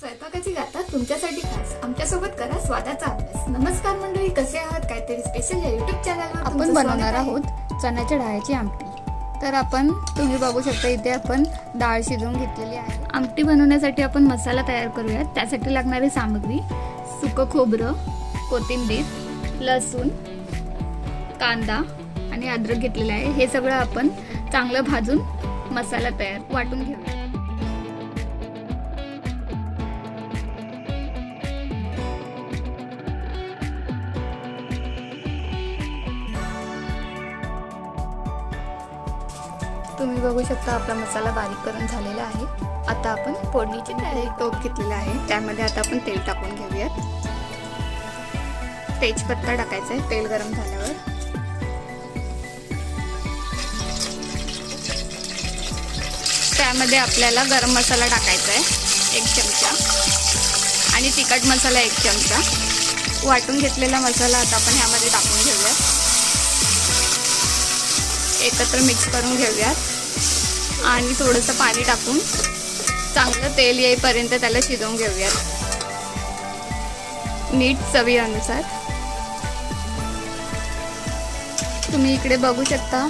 स्वयंपाकाची गाथा तुमच्यासाठी खास. आमच्यासोबत करा स्वादाचा अभ्यास. नमस्कार मंडळी कसे आहात? काहीतरी स्पेशल या युट्यूब चॅनलवर आपण बनवणार. आहोत चण्याच्या डाळीची आमटी. तर आपण तुम्ही बघू शकता इथे आपण डाळ शिजवून घेतलेली आहे. आमटी बनवण्यासाठी आपण मसाला तयार करूयात. त्यासाठी लागणारी सामग्री सुकं खोबरं कोथिंबीर लसूण कांदा आणि अद्रक घेतलेलं आहे. हे सगळं आपण चांगलं भाजून मसाला तयार वाटून घेऊया तुम्ही बघू शकता आपला मसाला बारीक करून झालेला आहे. आता आपण फोडणीची तयारी टोप घेतलेला आहे. त्यामध्ये आता आपण तेल टाकून घेऊयात. तेजपत्ता टाकायचा आहे तेल गरम झाल्यावर. त्यामध्ये आपल्याला गरम मसाला टाकायचा आहे एक चमचा. आणि तिखट मसाला एक चमचा. वाटून घेतलेला मसाला आता आपण ह्यामध्ये टाकून घेऊयात. एकत्र मिक्स करून घेऊयात. आणि थोडंसं पाणी टाकून चांगलं तेल येईपर्यंत त्याला शिजवून घेऊयात. मीठ चवीनुसार. तुम्ही इकडे बघू शकता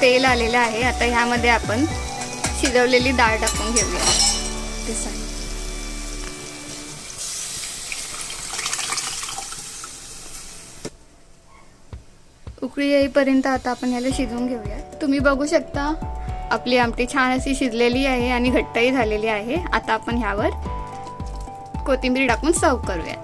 तेल आलेलं आहे. आता ह्यामध्ये आपण शिजवलेली डाळ टाकून घेऊया उकळी येईपर्यंत आता आपण याला शिजवून घेऊया. तुम्ही बघू शकता आपली आमटी छान अशी शिजलेली आहे आणि घट्टही झालेली आहे. आता आपण ह्यावर कोथिंबीर टाकून सर्व करूया